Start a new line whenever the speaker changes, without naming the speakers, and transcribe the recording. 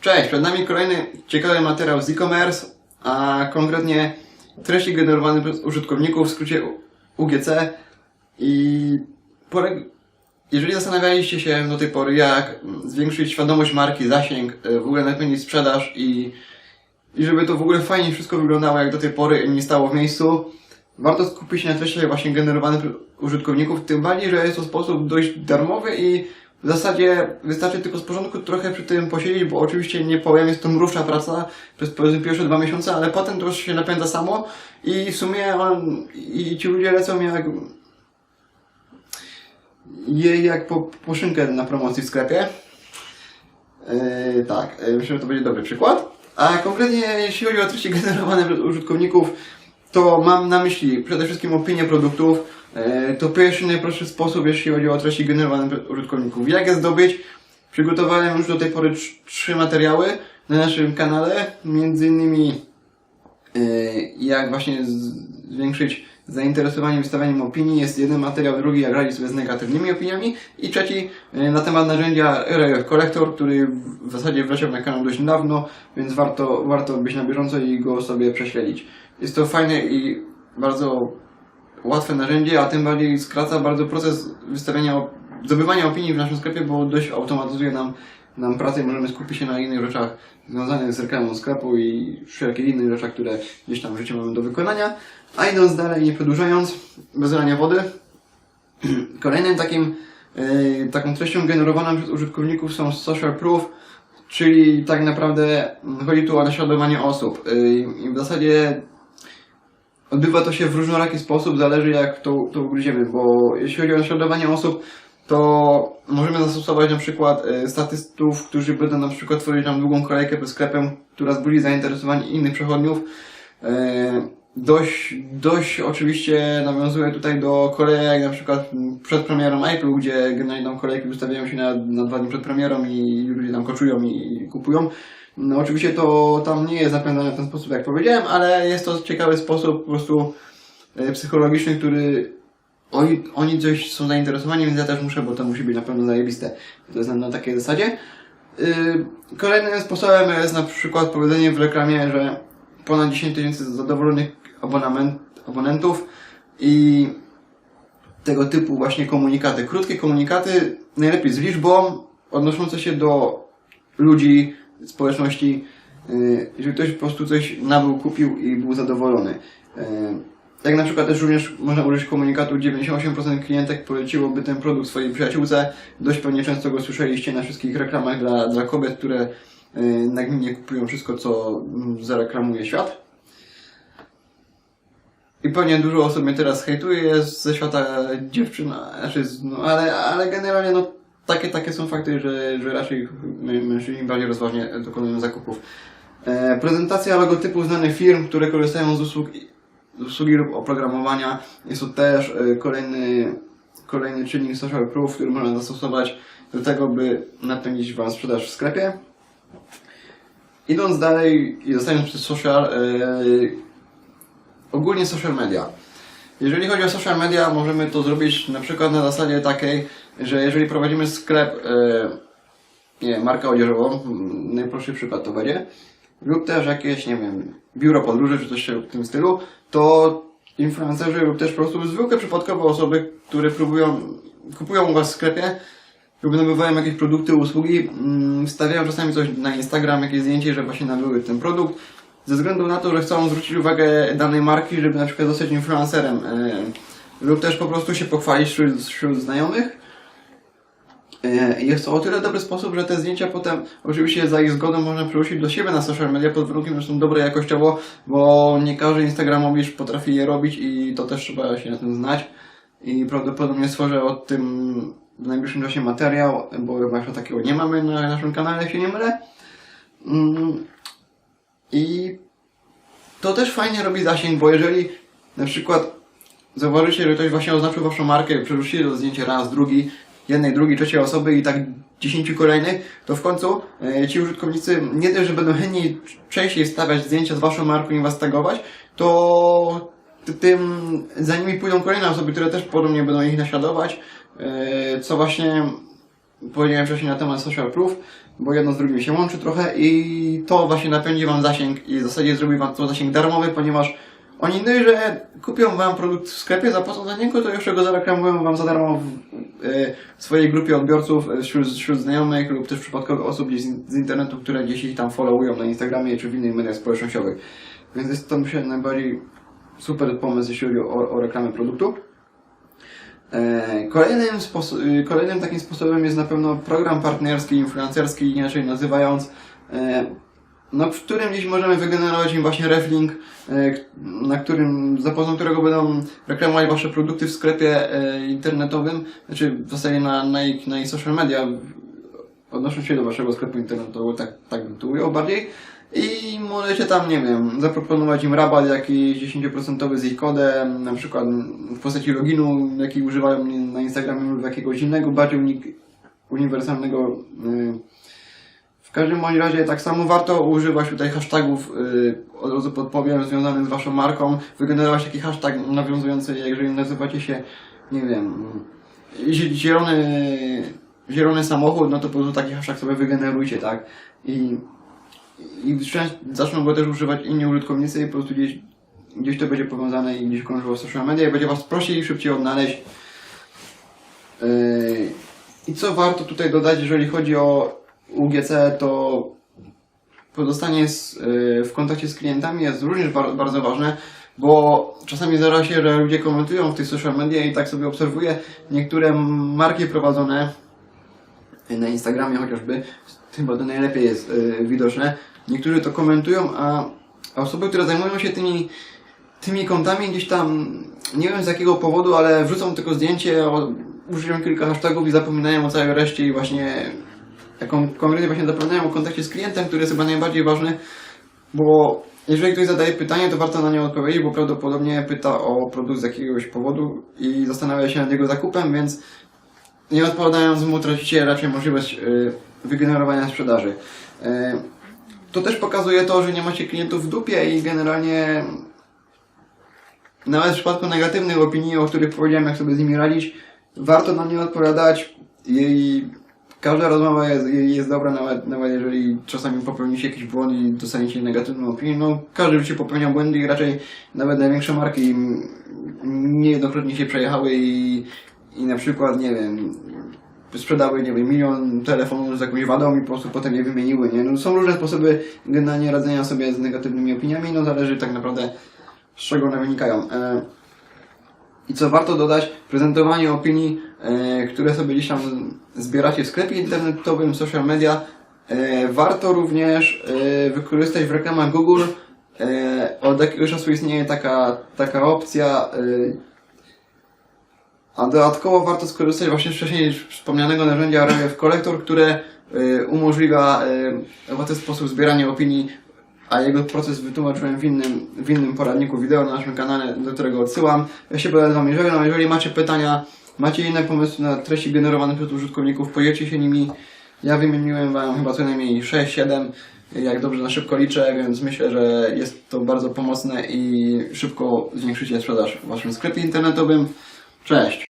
Cześć, przed nami kolejny ciekawy materiał z e-commerce, a konkretnie treści generowane przez użytkowników w skrócie UGC. I jeżeli zastanawialiście się do tej pory jak zwiększyć świadomość marki, zasięg, e, w ogóle napędzić sprzedaż i, i żeby to w ogóle fajnie wszystko wyglądało jak do tej pory nie stało w miejscu, warto skupić się na treściach właśnie generowanych przez użytkowników, tym bardziej, że jest to sposób dość darmowy i w zasadzie wystarczy tylko z porządku trochę przy tym posiedzieć, bo oczywiście nie powiem, jest to mrówcza praca przez powiedzmy pierwsze dwa miesiące, ale potem to już się napędza samo i w sumie on, i ci ludzie lecą jak je jak po, po szynkę na promocji w sklepie. Yy, tak, yy, myślę, że to będzie dobry przykład. A konkretnie jeśli chodzi o treści generowane przez użytkowników, to mam na myśli przede wszystkim opinię produktów. Yy, to pierwszy najprostszy sposób, jeśli chodzi o treści generowane użytkowników. Jak je zdobyć? Przygotowałem już do tej pory trz- trzy materiały na naszym kanale, między innymi yy, jak właśnie zwiększyć zainteresowanie wystawianiem opinii. Jest jeden materiał, drugi jak radzić sobie z negatywnymi opiniami i trzeci yy, na temat narzędzia RF Collector, który w zasadzie wleciał na kanał dość dawno, więc warto, warto być na bieżąco i go sobie prześledzić. Jest to fajne i bardzo łatwe narzędzie, a tym bardziej skraca bardzo proces wystawiania, zdobywania opinii w naszym sklepie, bo dość automatyzuje nam, nam pracę i możemy skupić się na innych rzeczach związanych z reklamą sklepu i wszelkich innych rzeczach, które gdzieś tam w życiu mamy do wykonania. A idąc dalej, nie przedłużając, bez lania wody, kolejnym takim, yy, taką treścią generowaną przez użytkowników są social proof, czyli tak naprawdę mm, chodzi tu o naśladowanie osób. Yy, I w zasadzie odbywa to się w różnoraki sposób, zależy jak to, to ugryziemy, bo jeśli chodzi o naśladowanie osób, to możemy zastosować na przykład e, statystów, którzy będą na przykład tworzyć nam długą kolejkę przed sklepem, która wzbudzi zainteresowanie innych przechodniów. E, Dość, dość oczywiście nawiązuje tutaj do kolejek na przykład przed premierą Apple, gdzie generalnie tam kolejki wystawiają się na, na dwa dni przed premierą i ludzie tam koczują i kupują. No oczywiście to tam nie jest napędzane w ten sposób, jak powiedziałem, ale jest to ciekawy sposób po prostu e, psychologiczny, który oni, oni coś są zainteresowani, więc ja też muszę, bo to musi być na pewno zajebiste. To jest na, na takiej zasadzie. Yy, kolejnym sposobem jest na przykład powiedzenie w reklamie, że ponad 10 tysięcy zadowolonych abonament, abonentów i tego typu właśnie komunikaty. Krótkie komunikaty, najlepiej z liczbą, odnoszące się do ludzi, społeczności, yy, jeżeli ktoś po prostu coś nabył, kupił i był zadowolony. Yy, jak na przykład też również można użyć komunikatu 98% klientek poleciłoby ten produkt swojej przyjaciółce. Dość pewnie często go słyszeliście na wszystkich reklamach dla, dla kobiet, które yy, nagminnie kupują wszystko, co mm, zareklamuje świat. I pewnie dużo osób mnie teraz hejtuje ze świata dziewczyn, znaczy, no, ale, ale generalnie no, takie, takie są fakty, że, że raczej mężczyźni bardziej rozważnie dokonują zakupów. E, prezentacja logotypów znanych firm, które korzystają z usług, z usługi lub oprogramowania. Jest to też e, kolejny, kolejny czynnik social proof, który można zastosować do tego, by napędzić Wam sprzedaż w sklepie. Idąc dalej i zostając przy social, e, ogólnie social media. Jeżeli chodzi o social media, możemy to zrobić na przykład na zasadzie takiej, że jeżeli prowadzimy sklep, e, nie markę odzieżową, najprostszy przykład to będzie, lub też jakieś, nie wiem, biuro podróży czy coś w tym stylu, to influencerzy lub też po prostu zwykłe przypadkowe osoby, które próbują, kupują u Was w sklepie lub nabywają jakieś produkty, usługi, mm, wstawiają czasami coś na Instagram, jakieś zdjęcie, że właśnie nabyły ten produkt, ze względu na to, że chcą zwrócić uwagę danej marki, żeby na przykład zostać influencerem e, lub też po prostu się pochwalić wśród, wśród znajomych. E, Jest to o tyle dobry sposób, że te zdjęcia potem oczywiście za ich zgodą można przerzucić do siebie na social media pod warunkiem, że są dobre jakościowo, bo nie każdy instagramowicz potrafi je robić i to też trzeba się na tym znać. I prawdopodobnie stworzę o tym w najbliższym czasie materiał, bo chyba jeszcze takiego nie mamy na naszym kanale, jak się nie mylę. Mm, I to też fajnie robi zasięg, bo jeżeli na przykład zauważycie, że ktoś właśnie oznaczył waszą markę, przerzucicie to zdjęcie raz, drugi, jednej, drugiej, trzeciej osoby i tak dziesięciu kolejnych, to w końcu e, ci użytkownicy nie dość, że będą chętniej częściej stawiać zdjęcia z waszą marką i was tagować, to ty- tym za nimi pójdą kolejne osoby, które też podobnie będą ich naśladować, e, co właśnie powiedziałem wcześniej na temat social proof, bo jedno z drugim się łączy trochę i to właśnie napędzi Wam zasięg i w zasadzie zrobi Wam to zasięg darmowy, ponieważ oni dość, że kupią Wam produkt w sklepie, zapłacą za niego, to jeszcze go zareklamują Wam za darmo w e, swojej grupie odbiorców, e, wśród, wśród znajomych lub też przypadkowych osób z, z internetu, które gdzieś tam followują na Instagramie czy w innych mediach społecznościowych. Więc jest to myślę najbardziej super pomysł, jeśli chodzi o, o reklamę produktu. E, Kolejnym, kolejnym takim sposobem jest na pewno program partnerski, influencerski, inaczej nazywając, no, w którym gdzieś możemy wygenerować im właśnie reflink, e, na którym, za pomocą którego będą reklamować wasze produkty w sklepie e, internetowym, znaczy w zasadzie na, na, ich, na ich social media, odnosząc się do waszego sklepu internetowego, tak, tak bym to ujął bardziej. I możecie tam, nie wiem, zaproponować im rabat jakiś 10% z ich kodem, na przykład w postaci loginu, jaki używają na Instagramie lub jakiegoś innego, bardziej uniwersalnego. y, W każdym bądź razie tak samo warto używać tutaj hashtagów, y, od razu podpowiem, związanych z waszą marką, wygenerować taki hashtag nawiązujący, jeżeli nazywacie się, nie wiem, zie- zielony, zielony samochód, no to po prostu taki hashtag sobie wygenerujcie, tak? I i zaczną go też używać inni użytkownicy i po prostu gdzieś, gdzieś to będzie powiązane i gdzieś krążyło social media i będzie Was prościej i szybciej odnaleźć. Yy, I co warto tutaj dodać, jeżeli chodzi o UGC, to pozostanie z, yy, w kontakcie z klientami jest również bar- bardzo ważne, bo czasami zdarza się, że ludzie komentują w tych social media i tak sobie obserwuję niektóre marki prowadzone na Instagramie chociażby, chyba to najlepiej jest y, widoczne. Niektórzy to komentują, a, a osoby, które zajmują się tymi, tymi kontami gdzieś tam, nie wiem z jakiego powodu, ale wrzucą tylko zdjęcie, o, użyją kilka hashtagów i zapominają o całej reszcie i właśnie jaką konkretnie właśnie zapominają o kontakcie z klientem, który jest chyba najbardziej ważny, bo jeżeli ktoś zadaje pytanie, to warto na nie odpowiedzieć, bo prawdopodobnie pyta o produkt z jakiegoś powodu i zastanawia się nad jego zakupem, więc nie odpowiadając mu tracicie raczej możliwość y, wygenerowania sprzedaży. Y, to też pokazuje to, że nie macie klientów w dupie i generalnie nawet w przypadku negatywnych opinii, o których powiedziałem, jak sobie z nimi radzić, warto na nie odpowiadać i każda rozmowa jest, jest dobra, nawet, nawet jeżeli czasami popełnicie jakiś błąd i dostaniecie negatywną opinię. No, każdy życiu popełnia błędy i raczej nawet największe marki niejednokrotnie się przejechały i, i na przykład, nie wiem, sprzedały, nie wiem, milion telefonów z jakąś wadą i po prostu potem je wymieniły, nie? No, są różne sposoby generalnie radzenia sobie z negatywnymi opiniami, no zależy tak naprawdę z czego one wynikają. E, I co warto dodać, prezentowanie opinii, które sobie gdzieś tam zbieracie w sklepie internetowym, social media, e, warto również e, wykorzystać w reklamach Google. E, od jakiegoś czasu istnieje taka, taka opcja, e, a dodatkowo warto skorzystać właśnie z wcześniej wspomnianego narzędzia RF Collector, które umożliwia w łatwy sposób zbieranie opinii, a jego proces wytłumaczyłem w innym, w innym poradniku wideo na naszym kanale, do którego odsyłam. Ja się będę z Wami żegnam. Jeżeli macie pytania, macie inne pomysły na treści generowane przez użytkowników, podzielcie się nimi. Ja wymieniłem Wam chyba co najmniej 6-7, jak dobrze na szybko liczę, więc myślę, że jest to bardzo pomocne i szybko zwiększycie sprzedaż w Waszym sklepie internetowym. Cześć!